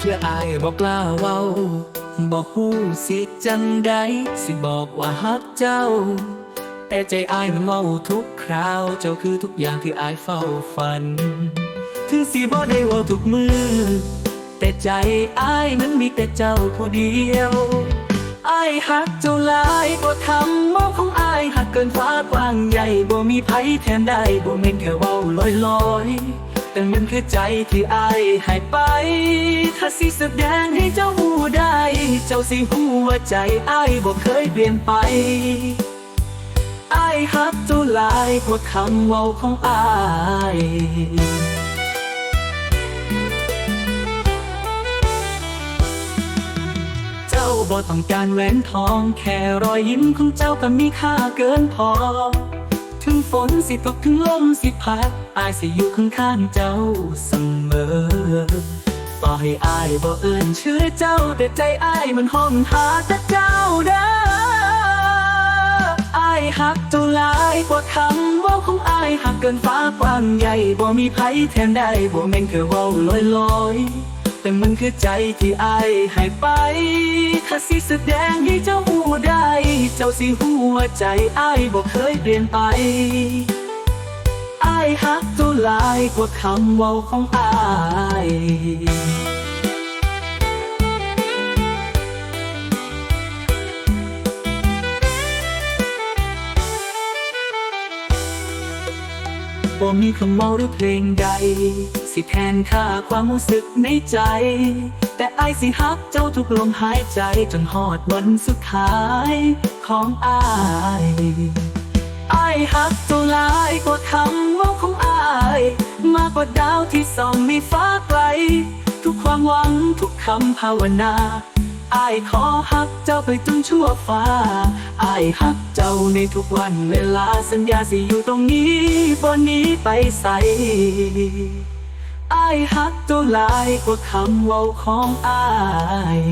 เพื่อายบอกกล้าเว้าบอกฮู้สิจังใดสิบอกว่าฮักเจ้า แต่ใจอายมันเมาทุกคราว เจ้าคือทุกอย่างที่อายเฝ้าฝัน ถึงสิบ่ได้เว่าทุกมือ แต่ใจอายนั้นมีแต่เจ้าผู้เดียวอายหักเจ้าหลายบ่ทำมองของอายหักเกินฟ้ากว้างใหญ่บ่มีไผแทนได้บ่แม่นแค่เว้าลอยๆ แต่มันคือใจที่อายให้ไป ถ้าสิแสดงให้เจ้าหูได้ เจ้าสิหูว่าใจอายบ่เคยเปลี่ยนไปอายฮักเจ้าหลายกว่าคำเว้าของอายเจ้าบ่ต้องการแหวนทอง แค่รอยยิ้มของเจ้าก็มีค่าเกินพอ ถึงฝนสิตกถึงลมสิพัดอายสิอยู่ข้างๆเจ้าเสมอต่อให้อายบ่เอิ่นชื่อเจ้าแต่ใจอายมันห้องหาแต่เจ้าเด้ออายหักเจ้าหลายกว่าคำเว่าของอายหักเกินฟ้ากว้างใหญ่บ่มีไผแทนได้บ่แม่นแค่เว้าลอยๆ แต่มันคือใจที่อายให้ไปถ้าสิแสดงให้เจ้าหูได้ เจ้าสิหูว่าใจอายบ่เคยเปลี่ยนไปอายฮักตัวลายกว่าคำเว้าของอาย บ่มีคำเมาหรือเพลงใด สิแทนค่าความรู้สึกในใจ แต่ไอายสิฮักเจ้าทุกลมหายใจจนหอดวันสุดท้ายของอายอายฮักเจ้าหลายกว่าคำว่าของอาย มากกว่าดาวที่ส่องในฟ้าไกล ทุกความหวังทุกคำภาวนา อายขอฮักเจ้าไปจนชั่วฟ้า อายหักเจ้าในทุกวันเวลาสัญญาสิอยู่ตรงนี้บนนี้ไปใส่อายหักเจ้าหลายกว่าคำเว้าของอาย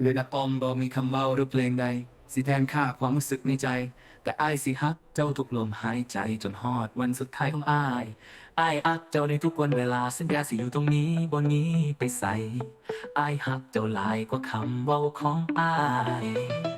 เรือนักปอมบอมีคำเมาหรือเพลงใด สิแทนค่าความรู้สึกในใจ แต่อ้ายสิฮักเจ้าทุกลมหายใจจนฮอดวันสุดท้ายของอ้ายอ้ายอักเจ้าในทุกวันเวลาสัญญาสิอยู่ตรงนี้บนนี้ไปใส่อายฮักเจ้าหลายกว่าคำเว้าของอ้าย